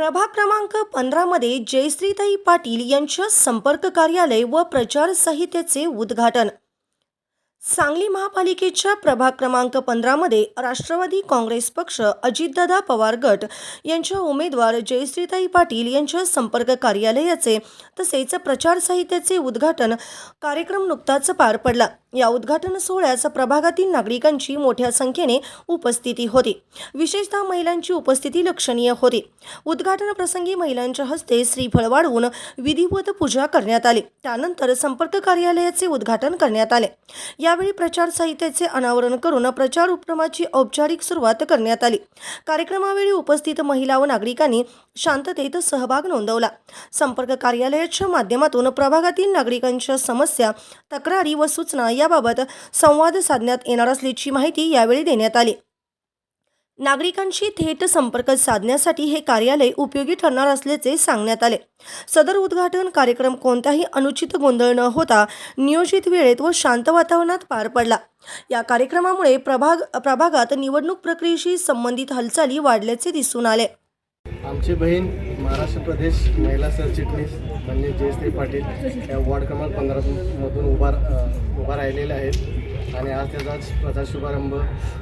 प्रभाग क्रमांक पंधरामध्ये जयश्रीताई पाटील यांच्या संपर्क कार्यालय व प्रचार संहितेचे उद्घाटन. सांगली महापालिकेच्या प्रभाग क्रमांक पंधरामध्ये राष्ट्रवादी काँग्रेस पक्ष अजितदादा पवार गट यांच्या उमेदवार जयश्रीताई पाटील यांच्या संपर्क कार्यालयाचे तसेच प्रचार संहितेचे उद्घाटन कार्यक्रम नुकताच पार पडला. या उद्घाटन सोहळ्यास प्रभागातील नागरिकांची मोठ्या संख्येने उपस्थिती होती. विशेषतः महिलांची उपस्थिती लक्षणीय होती. उद्घाटन प्रसंगी महिलांच्या हस्ते श्रीफळ वाढवून विधिवत पूजा करण्यात आली. त्यानंतर संपर्क कार्यालयाचे उद्घाटन करण्यात आले. यावेळी प्रचार संहितेचे अनावरण करून प्रचार उपक्रमाची औपचारिक सुरुवात करण्यात आली. कार्यक्रमावेळी उपस्थित महिला व नागरिकांनी शांततेत सहभाग नोंदवला. संपर्क कार्यालयाच्या माध्यमातून प्रभागातील नागरिकांच्या समस्या तक्रारी व सूचना याबाबत संवाद साधण्यात येणार असल्याची माहिती यावेळी देण्यात आली. नागरिकांशी थेट संपर्क साधण्यासाठी हे कार्यालय उपयोगी ठरणार असल्याचे सांगण्यात आले. सदर उद्घाटन कार्यक्रम कोणताही अनुचित गोंधळ न होता नियोजित वेळेत व शांत वातावरणात पार पडला. या कार्यक्रमामुळे प्रभाग प्रभागात निवडणूक प्रक्रियेशी संबंधित हालचाली वाढल्याचे दिसून आले. आमची बहीण महाराष्ट्र प्रदेश महिला सरचिटणीस म्हणजे जयश्री पाटील या वॉर्ड क्रमांक पंधरामधून उभा उभा राहिलेल्या आहेत. आणि आज त्याचा प्रचार शुभारंभ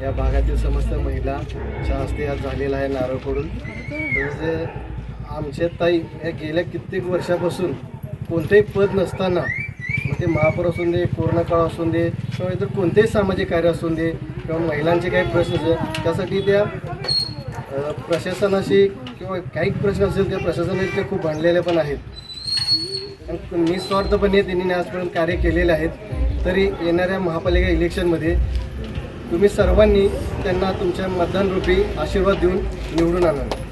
या भागातील समस्त महिलाच्या हस्ते आज झालेला आहे नारळकडून. म्हणजे तसेच आमच्या ताई या गेल्या कित्येक वर्षापासून कोणतेही पद नसताना मग ते महापौर असून दे कोरोना काळ असून दे किंवा इतर कोणतेही सामाजिक कार्य असून दे किंवा महिलांचे काही प्रश्न त्यासाठी त्या प्रशासनाशी किंवा काही प्रश्न असेल ते प्रशासनाशी ते खूप भांडलेले पण आहेत. आणि निस्वार्थपणे त्यांनी आजपर्यंत कार्य केलेले आहेत. तरी येणाऱ्या महापालिका इलेक्शनमध्ये तुम्ही सर्वांनी त्यांना तुमच्या मतदानरूपी आशीर्वाद देऊन निवडून आणावे